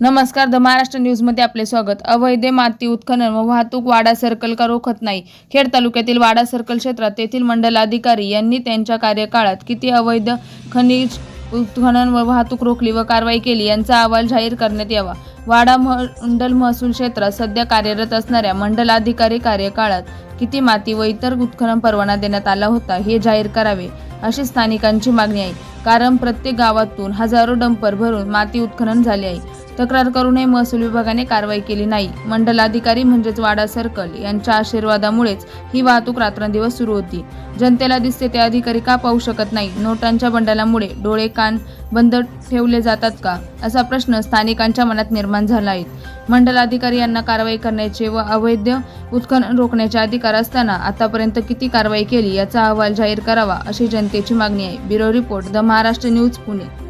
नमस्कार द महाराष्ट्र न्यूजमध्ये आपले स्वागत. अवैध माती उत्खनन व वाहतूक वाडा सर्कल का रोखत नाही? खेड तालुक्यातील वाडा सर्कल क्षेत्रात तेथील मंडलाधिकारी यांनी त्यांच्या कार्यकाळात किती अवैध खनिज उत्खनन व वाहतूक रोखली व कारवाई केली यांचा अहवाल जाहीर करण्यात यावा. वाडा मंडल महसूल क्षेत्रात सध्या कार्यरत असणाऱ्या मंडलाधिकारी कार्यकाळात किती माती व इतर उत्खनन परवाना देण्यात आला होता हे जाहीर करावे अशी स्थानिकांची मागणी आहे. कारण प्रत्येक गावातून हजारो डंपर भरून माती उत्खनन झाले आहे. तक्रार करूनही महसूल विभागाने कारवाई केली नाही. मंडलाधिकारी म्हणजेच वाडा सर्कल यांच्या आशीर्वादामुळेच ही वाहतूक रात्रंदिवस सुरू होती. जनतेला दिसते ते अधिकारी का पाहू शकत नाही नोटांच्या बंडलामुळे डोळे कान बंद ठेवले जातात का? असा प्रश्न स्थानिकांच्या मनात निर्माण झाला आहे मंडलाधिकारी यांना कारवाई करण्याचे व अवैध उत्खनन रोखण्याचे अधिकार असताना आतापर्यंत किती कारवाई केली याचा अहवाल जाहीर करावा अशी जनतेची मागणी आहे. Bureau report the Maharashtra news Pune.